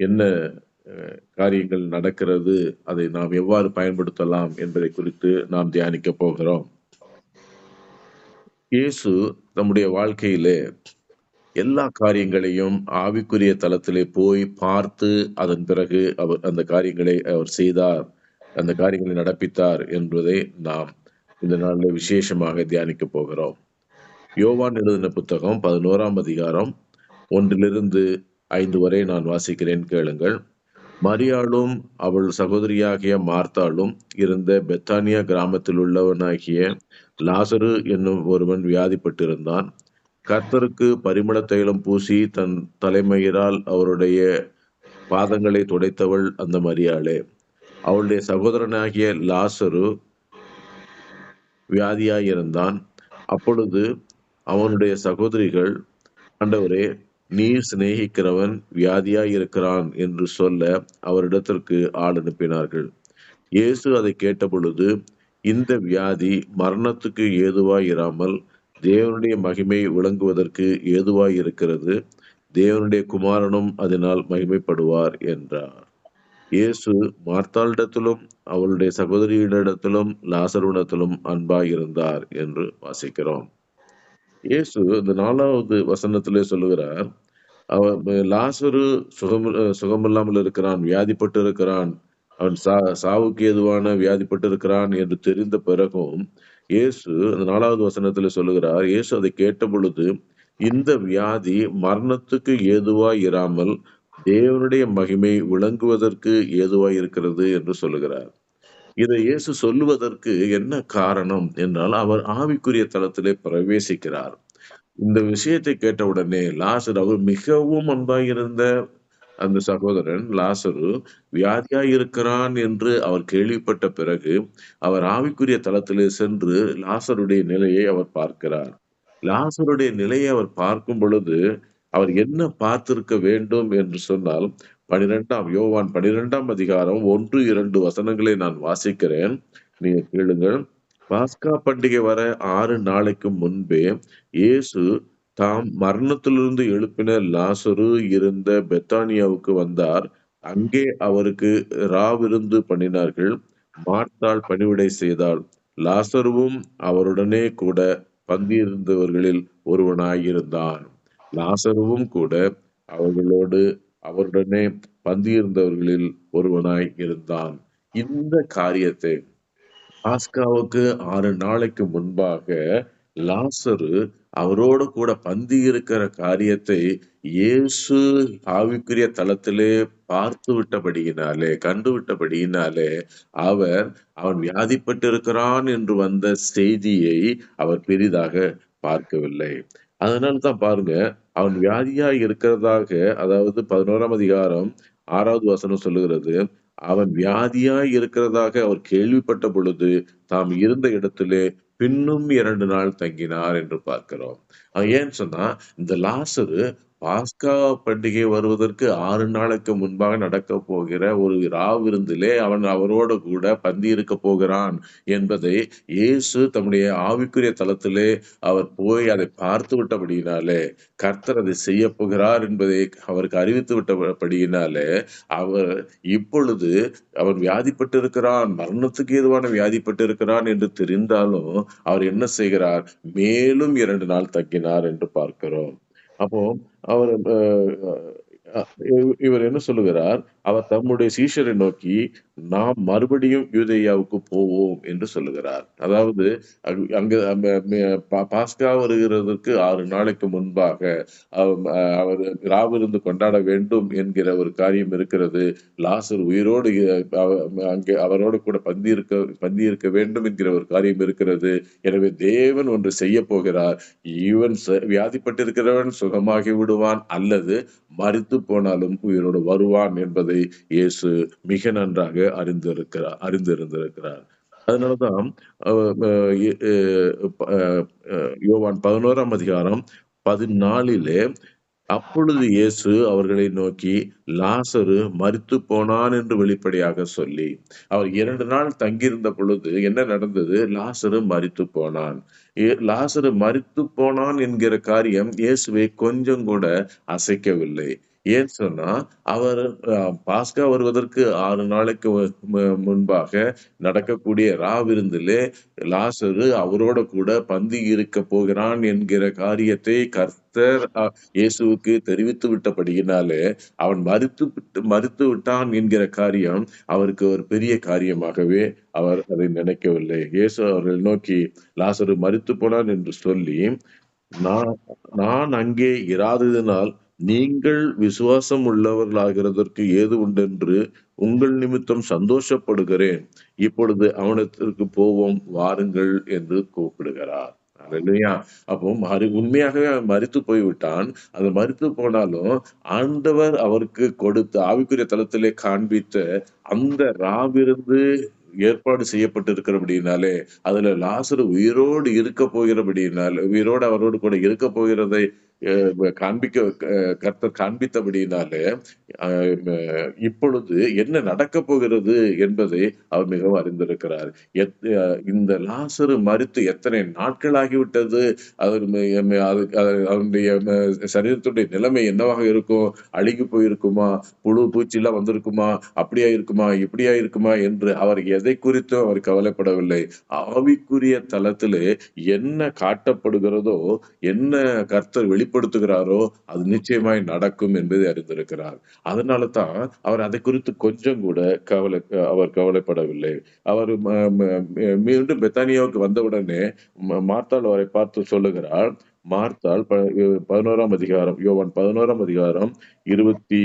என்ன அஹ், காரியங்கள் நடக்கிறது அதை நாம் எவ்வாறு பயன்படுத்தலாம் என்பதை குறித்து நாம் தியானிக்க போகிறோம். இயேசு நம்முடைய வாழ்க்கையிலே எல்லா காரியங்களையும் ஆவிக்குரிய தளத்திலே போய் பார்த்து அதன் பிறகு அவர் அந்த காரியங்களை அவர் செய்தார் அந்த காரியங்களை நடப்பித்தார் என்பதை நாம் இந்த நாளில் விசேஷமாக தியானிக்க போகிறோம். யோவான் எழுதின புத்தகம் பதினோராம் அதிகாரம் ஒன்றிலிருந்து ஐந்து வரை நான் வாசிக்கிறேன் கேளுங்கள். மரியாளும் அவள் சகோதரியாகிய மார்த்தாளும் இருந்த பெத்தானியா கிராமத்தில் உள்ளவனாகிய லாசரு என்னும் ஒருவன் வியாதிப்பட்டிருந்தான். கர்த்தருக்கு பரிமள தைலம் பூசி தன் தலைமயிரால் அவருடைய பாதங்களை துடைத்தவள் அந்த மரியாளே. அவளுடைய சகோதரனாகிய லாசரு வியாதியாயிருந்தான். அப்பொழுது அவனுடைய சகோதரிகள் ஆண்டவரே நீ சிநேகிக்கிறவன் வியாதியாயிருக்கிறான் என்று சொல்ல அவரிடத்திற்கு ஆள் அனுப்பினார்கள். இயேசு அதை கேட்டபொழுது இந்த வியாதி மரணத்துக்கு ஏதுவாய் இராமல் தேவனுடைய மகிமை விளங்குவதற்கு ஏதுவாய் இருக்கிறது தேவனுடைய குமாரனும் அதனால் மகிமைப்படுவார் என்றார். இயேசு மார்த்தாளிடத்திலும் அவளுடைய சகோதரியிடத்திலும் லாசருடத்திலும் அன்பாயிருந்தார் என்று வாசிக்கிறோம். இயேசு இந்த நாலாவது வசனத்திலே சொல்லுகிறார் அவர் லாசரு சுகம் சுகமில்லாமல் இருக்கிறான் வியாதிப்பட்டு இருக்கிறான் அவன் சா சாவுக்கு ஏதுவான வியாதிப்பட்டு இருக்கிறான் என்று தெரிந்த பிறகும் இயேசு அந்த நாலாவது வசனத்துல சொல்லுகிறார் இயேசு அதை கேட்ட பொழுது இந்த வியாதி மரணத்துக்கு ஏதுவாய் இராமல் தேவனுடைய மகிமை விளங்குவதற்கு ஏதுவாய் இருக்கிறது என்று சொல்லுகிறார். இதை இயேசு சொல்லுவதற்கு என்ன காரணம் என்றால் அவர் ஆவிக்குரிய தளத்திலே பிரவேசிக்கிறார். இந்த விஷயத்தை கேட்டவுடனே லாசர் அவர் மிகவும் அன்பாயிருந்த அந்த சகோதரன் லாசரு வியாதியாய் இருக்கிறான் என்று அவர் கேள்விப்பட்ட பிறகு அவர் ஆவிக்குரிய தளத்திலே சென்று லாசருடைய நிலையை அவர் பார்க்கிறார். லாசருடைய நிலையை அவர் பார்க்கும் பொழுது அவர் என்ன பார்த்திருக்க வேண்டும் என்று சொன்னால் பனிரெண்டாம் யோவான் பனிரெண்டாம் அதிகாரம் ஒன்று இரண்டு வசனங்களை நான் வாசிக்கிறேன். நீங்க கேளுங்கள். பாஸ்கா பண்டிகை வர ஆறு நாளைக்கு முன்பே இயேசு தாம் மரணத்திலிருந்து எழுப்பின லாசரு இருந்த பெத்தானியாவுக்கு வந்தார். அங்கே அவருக்கு ராவிருந்து பண்ணினார்கள். மார்த்தாள் பணிவிடை செய்தாள். லாசருவும் அவருடனே கூட பந்தியிருந்தவர்களில் ஒருவனாயிருந்தான். லாசருவும் கூட அவர்களோடு அவருடனே பந்தியிருந்தவர்களில் ஒருவனாய் இருந்தான். இந்த காரியத்தை பாஸ்காவுக்கு ஆறு நாளைக்கு முன்பாக லாசரு அவரோடு கூட பந்தி இருக்கிற காரியத்தை இயேசு ஆவிக்குரிய தளத்திலே பார்த்து விட்டபடியினாலே கண்டு விட்டபடியினாலே அவர் அவன் வியாதிப்பட்டிருக்கிறான் என்று வந்த செய்தியை அவர் பெரிதாக பார்க்கவில்லை. அதனால தான் பாருங்க அவன் வியாதியா இருக்கிறதாக அதாவது பதினோராம் அதிகாரம் ஆறாவது வசனம் சொல்லுகிறது அவன் வியாதியாய் இருக்கிறதாக அவர் கேள்விப்பட்ட பொழுது தாம் இருந்த இடத்திலே பின்னும் இரண்டு நாள் தங்கினார் என்று பார்க்கிறோம். ஏன்னு சொன்னா இந்த லாசரு பாஸ்கா பண்டிகை வருவதற்கு ஆறு நாளுக்கு முன்பாக நடக்க போகிற ஒரு ராவிருந்திலே அவன் அவரோடு கூட பந்தி இருக்க போகிறான் என்பதை இயேசு தம்முடைய ஆவிக்குரிய தளத்திலே அவர் போய் அதை பார்த்து விட்டபடியினாலே கர்த்தர் அதை செய்ய போகிறார் என்பதை அவருக்கு அறிவித்து விட்டபடியினாலே அவர் இப்பொழுது அவன் வியாதிப்பட்டு இருக்கிறான் மரணத்துக்கு ஏதுவான வியாதிப்பட்டு இருக்கிறான் என்று தெரிந்தாலும் அவர் என்ன செய்கிறார்? மேலும் இரண்டு நாள் தங்கினார் என்று பார்க்கிறோம். அப்போ அவர் அஹ், இவர் என்ன சொல்லுகிறார்? அவர் தம்முடைய சீஷரை நோக்கி நாம் மறுபடியும் யூதேயாவுக்கு போவோம் என்று சொல்லுகிறார். அதாவது அங்கு- அங்க பா- பாஸ்கா வருகிறதற்கு ஆறு நாளைக்கு முன்பாக அவர் ராவிருந்து கொண்டாட வேண்டும் என்கிற ஒரு காரியம் இருக்கிறது. லாசர் உயிரோடு அங்கே அவரோடு கூட பந்தி இருக்க பந்தி இருக்க வேண்டும் என்கிற ஒரு காரியம் இருக்கிறது. எனவே தேவன் ஒன்று செய்ய போகிறார். இவன் வியாதிப்பட்டிருக்கிறவன் சுகமாகி விடுவான் அல்லது மறித்து போனாலும் உயிரோடு வருவான் என்பது இயேசு மிக நன்றாக அறிந்திருக்கிறார் அறிந்திருந்திருக்கிறார். அதனாலதான் யோவான் பதினோராம் அதிகாரம் பதினாலிலே அப்பொழுது இயேசு அவர்களை நோக்கி லாசரு மறித்து போனான் என்று வெளிப்படையாக சொல்லி அவர் இரண்டு நாள் தங்கியிருந்த பொழுது என்ன நடந்தது? லாசரு மறித்து போனான். லாசரு மறித்து போனான் என்கிற காரியம் இயேசுவை கொஞ்சம் கூட அசைக்கவில்லை. ஏன் சொன்னா அவர் பாஸ்கா வருவதற்கு ஆறு நாளைக்கு மு- முன்பாக நடக்கக்கூடிய ராவிருந்திலே லாசரு அவரோட கூட பந்தி இருக்க போகிறான் என்கிற காரியத்தை கர்த்தர் இயேசுவுக்கு தெரிவித்து விட்டபடியினாலே அவன் மறுத்து விட்டு- மறுத்து விட்டான் என்கிற காரியம் அவருக்கு ஒரு பெரிய காரியமாகவே அவர் அதை நினைக்கவில்லை. இயேசு அவர்கள் நோக்கி லாசரு மறுத்து போனான் என்று சொல்லி நான் நான் அங்கே இராததினால் நீங்கள் விசுவாசம் உள்ளவர்களாகிறதற்கு ஏது உண்டென்று உங்கள் நிமித்தம் சந்தோஷப்படுகிறேன். இப்பொழுது அவனத்திற்கு போவோம் வாருங்கள் என்று கூப்பிடுகிறார். இல்லையா அப்போ மறு உண்மையாகவே அவன் மறித்து போய்விட்டான். அது மறித்து போனாலும் ஆண்டவர் அவருக்கு கொடுத்த ஆவிக்குரிய தளத்திலே காண்பித்த அந்த ராவிருந்து ஏற்பாடு செய்யப்பட்டிருக்கிறபடினாலே அதுல லாசர் உயிரோடு இருக்க போகிறபடியினால் உயிரோடு அவரோடு கூட இருக்க போகிறதை காண்பிக்க கர்த்தர் காண்பித்தபடியினாலே இப்பொழுது என்ன நடக்க போகிறது என்பதை அவர் மிகவும் அறிந்திருக்கிறார் எத்- இந்த லாசரு மறுத்து எத்தனை நாட்கள் ஆகிவிட்டது அவர் அவருடைய சரீரத்துடைய நிலைமை என்னவாக இருக்கும் அழுகி போயிருக்குமா புழு பூச்சிலாம் வந்திருக்குமா அப்படியா இருக்குமா இப்படியா இருக்குமா என்று அவர் எதை குறித்தும் அவர் கவலைப்படவில்லை ஆவிக்குரிய தளத்திலே என்ன காட்டப்படுகிறதோ என்ன கர்த்தர் வெளி வெளிப்படுத்துகிறாரோ அது நிச்சயமாய் நடக்கும் என்பதை அறிந்திருக்கிறார். அதனால தான் அவர் அதை குறித்து கொஞ்சம் கூட கவலை அவர் கவலைப்படவில்லை. அவர் ம- ம- மீண்டும் பெத்தானியாவுக்கு வந்தவுடனே ம- மார்த்தாள் அவரை பார்த்து சொல்லுகிறார் மார்த்தால் ப- பதினோராம் அதிகாரம் யோவான் பதினோராம் அதிகாரம் இருபத்தி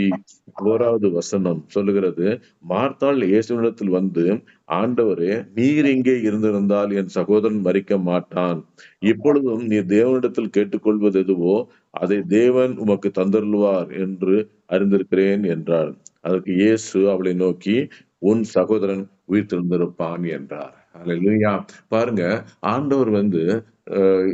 ஓராவது வசனம் சொல்லுகிறது மார்த்தால் இயேசுவிடத்தில் வந்து ஆண்டவரே நீர் இங்கே இருந்திருந்தால் என் சகோதரன் மறிக்க மாட்டான். இப்பொழுதும் நீர் தேவனிடத்தில் கேட்டுக்கொள்வது எதுவோ அதை தேவன் உமக்கு தந்தருள்வார் என்று அறிந்திருக்கிறேன் என்றார். அதற்கு இயேசு அவளை நோக்கி உன் சகோதரன் உயிர்த்தெழுந்திருப்பான் என்றார். அல்லேலூயா பாருங்க ஆண்டவர் வந்து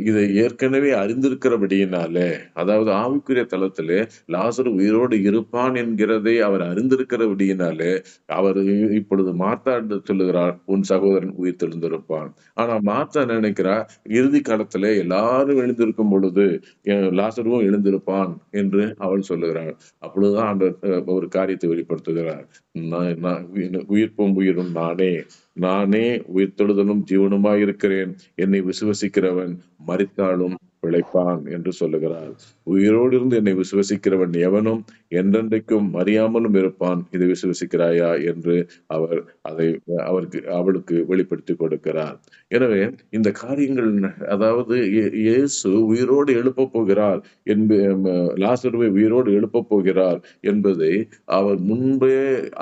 இதை ஏற்கனவே அறிந்திருக்கிறபடியினாலே அதாவது ஆவிக்குரிய தளத்திலே லாசரு உயிரோடு இருப்பான் என்கிறதை அவர் அறிந்திருக்கிறபடியினாலே அவர் இப்பொழுது மாத்தா சொல்லுகிறார் உன் சகோதரன் உயிர் தெழுந்திருப்பான். ஆனா மாத்தா நினைக்கிறா இறுதி காலத்துல எல்லாரும் எழுந்திருக்கும் பொழுது லாசருவும் எழுந்திருப்பான் என்று அவள் சொல்லுகிறாள். அப்பொழுதுதான் அந்த ஒரு காரியத்தை வெளிப்படுத்துகிறார். நான் நான் உயிர்- உயிர்ப்பும் உயிரும் நானே. நானே உயிர்த்தெழுதலும் ஜீவனுமாய் இருக்கிறேன் என்னை விசுவசிக்கிறவன் மறித்தாலும் பிழைப்பான் என்று சொல்லுகிறார். உயிரோடு இருந்து என்னை விசுவசிக்கிறவன் எவனும் என்றென்றைக்கும் அறியாமலும் இருப்பான். இதை விசுவசிக்கிறாயா என்று அவர் அதை அவருக்கு அவளுக்கு வெளிப்படுத்தி கொடுக்கிறார். எனவே இந்த காரியங்கள் அதாவது இயேசு உயிரோடு எழுப்பப் போகிறார் என்ப லாசருவை உயிரோடு எழுப்ப போகிறார் என்பதை அவர் முன்பே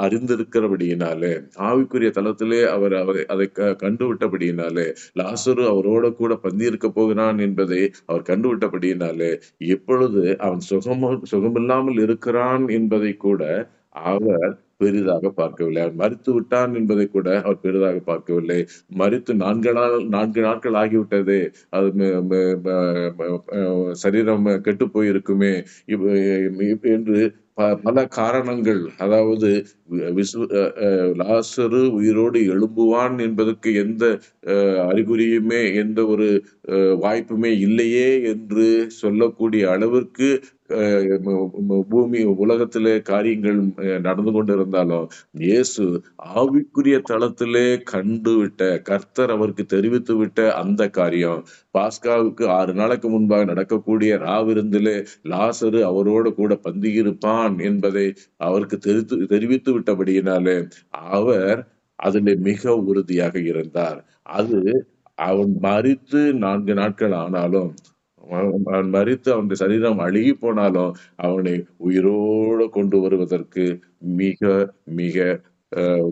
அறிந்திருக்கிறபடியினாலே ஆவிக்குரிய தளத்திலே அவர் அவரை அதை க- கண்டுவிட்டபடியினாலே லாசரு அவரோட கூட பந்தியிருக்க போகிறான் என்பதை அவர் கண்டுவிட்டபடியினாலே இப்பொழுது அவன் சுகம சுகமில்லாமல் இருக்கிறான் என்பதை கூட அவர் பெரிதாக பார்க்கவில்லை. அவர் மறுத்து விட்டான் என்பதை கூட அவர் பெரிதாக பார்க்கவில்லை. மறுத்து நான்கு நாள் நான்கு நாட்கள் ஆகிவிட்டது. அது சரீரம் கெட்டு போயிருக்குமே. இப்ப- என்று ப- பல காரணங்கள். அதாவது விசு லாசரு உயிரோடு எழும்புவான் என்பதற்கு எந்த அஹ், அறிகுறியுமே எந்த ஒரு அஹ், வாய்ப்புமே இல்லையே என்று சொல்லக்கூடிய அளவிற்கு பூமி உலகத்திலே காரியங்கள் அஹ், நடந்து கொண்டிருந்தாலும் இயேசு ஆவிக்குரிய தளத்திலே கண்டுவிட்ட கர்த்தர் அவருக்கு தெரிவித்து விட்ட அந்த காரியம் பாஸ்காவுக்கு ஆறு நாளுக்கு முன்பாக நடக்கக்கூடிய ராவிருந்திலே லாசரு அவரோடு கூட பந்தியிருப்பான் என்பதை அவருக்கு தெரிவித்து தெரிவித்து விட்டபடியினாலே அவர் அதிலே மிக உறுதியாக இருந்தார். அது அவன் மறித்து நான்கு நாட்கள் ஆனாலும் அவன் மறித்து அவனுடைய சரீரம் அழுகி போனாலும் அவனை உயிரோடு கொண்டு வருவதற்கு மிக மிக அஹ்,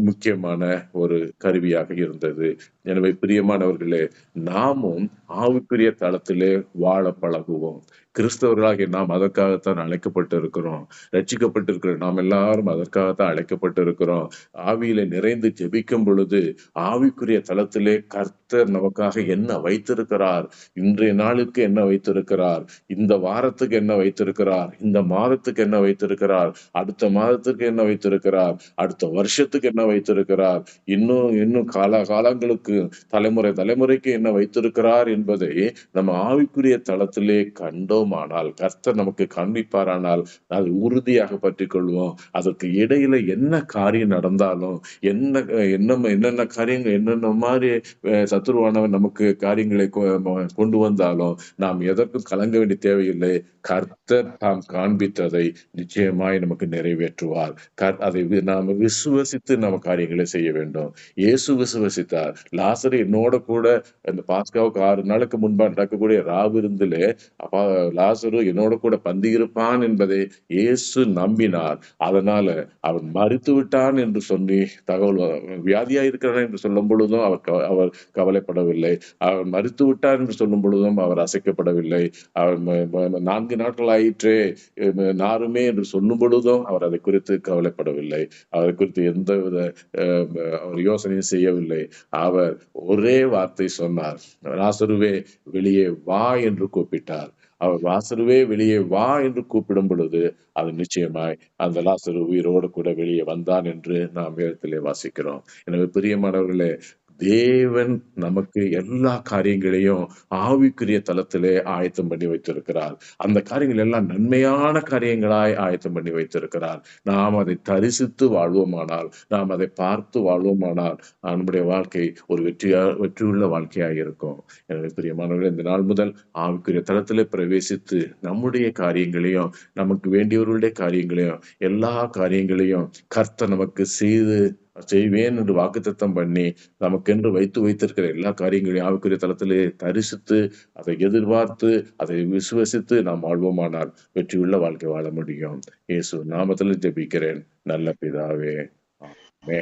முக்கியமான ஒரு கருவியாக இருந்தது. எனவே பிரியமானவர்களே நாமும் ஆவிக்குரிய தளத்திலே வாழ பழகுவோம். கிறிஸ்தவர்களாகிய நாம் அதற்காகத்தான் அழைக்கப்பட்டு இருக்கிறோம் ரட்சிக்கப்பட்டிருக்கிற நாம் எல்லாரும் அதற்காகத்தான் அழைக்கப்பட்டு இருக்கிறோம் ஆவியில நிறைந்து ஜெபிக்கும் பொழுது ஆவிக்குரிய தளத்திலே கர்த்தர் நமக்காக என்ன வைத்திருக்கிறார்? இன்றைய நாளுக்கு என்ன வைத்திருக்கிறார்? இந்த வாரத்துக்கு என்ன வைத்திருக்கிறார்? இந்த மாதத்துக்கு என்ன வைத்திருக்கிறார்? அடுத்த மாதத்துக்கு என்ன வைத்திருக்கிறார்? அடுத்த வருஷத்துக்கு என்ன வைத்திருக்கிறார்? இன்னும் இன்னும் கால காலங்களுக்கு தலைமுறை தலைமுறைக்கு என்ன வைத்திருக்கிறார் என்பதை நம்ம ஆவிக்குரிய தளத்திலே கண்டோம். வாழ்வோமானால் கர்த்தர் நமக்கு காண்பிப்பாரானால் அது உறுதியாக பற்றி கொள்வோம் அதற்கு இடையில என்ன காரியம் நடந்தாலும் என்ன என்ன என்னென்ன காரியங்கள் என்னென்ன மாதிரி அஹ், சத்துருவானவன் நமக்கு காரியங்களை கொண்டு வந்தாலும் நாம் எதற்கும் கலங்க வேண்டிய தேவையில்லை. கர்த்தர் தாம் காண்பித்ததை நிச்சயமாய் நமக்கு நிறைவேற்றுவார். கர்- அதை நாம் விசுவசித்து நம்ம காரியங்களை செய்ய வேண்டும். இயேசு விசுவசித்தார். லாசரு என்னோட கூட அந்த பாஸ்காவுக்கு ஆறு நாளுக்கு முன்பாக நடக்கக்கூடிய ராவிருந்திலே அப்பா லாசரு என்னோட கூட பந்தியிருப்பான் என்பதை இயேசு நம்பினார். அதனால அவன் மறித்து விட்டான் என்று சொல்லி தகவல் வியாதியா இருக்கிறான் என்று சொல்லும் பொழுதும் அவர் அவர் கவலைப்படவில்லை. அவன் மறித்து விட்டான் என்று சொல்லும் பொழுதும் அவர் அசைக்கப்படவில்லை. அவன் நான்கு நாட்கள் ஆயிற்றே நாருமே என்று சொல்லும் பொழுதும் அவர் அதை குறித்து கவலைப்படவில்லை. அவரை குறித்து எந்த வித அஹ், அவர் யோசனையும் செய்யவில்லை. அவர் ஒரே வார்த்தை சொன்னார் ராசருவே வெளியே வா என்று கூப்பிட்டார். அவர் லாசருவே வெளியே வா என்று கூப்பிடும் பொழுது அது நிச்சயமாய் அந்த லாசரு உயிரோடு கூட வெளியே வந்தான் என்று நாம் வேதத்திலே வாசிக்கிறோம். எனவே பிரியமானவர்களே தேவன் நமக்கு எல்லா காரியங்களையும் ஆவிக்குரிய தளத்திலே ஆயத்தம் பண்ணி வைத்திருக்கிறார். அந்த காரியங்கள் எல்லாம் நன்மையான காரியங்களாய் ஆயத்தம் பண்ணி வைத்திருக்கிறார். நாம் அதை தரிசித்து வாழ்வோமானால் நாம் அதை பார்த்து வாழ்வோமானால் நம்முடைய வாழ்க்கை ஒரு வெற்றியா வெற்றியுள்ள வாழ்க்கையாக இருக்கும். எனவே பிரியமானவர்கள் இந்த நாள் முதல் ஆவிக்குரிய தளத்திலே பிரவேசித்து நம்முடைய காரியங்களையும் நமக்கு வேண்டியவர்களுடைய காரியங்களையும் எல்லா காரியங்களையும் கர்த்த நமக்கு செய்து செய்வேன் என்று வாக்குத்தத்தம் பண்ணி நமக்கென்று வைத்து வைத்திருக்கிற எல்லா காரியங்களையும் ஆவிக்குரிய தளத்திலே தரிசித்து அதை எதிர்பார்த்து அதை விசுவசித்து நாம் வாழ்வோமானால் வெற்றியுள்ள வாழ்க்கை வாழ முடியும். இயேசு நாமத்தில் ஜெபிக்கிறேன். நல்ல பிதாவே. ஆமே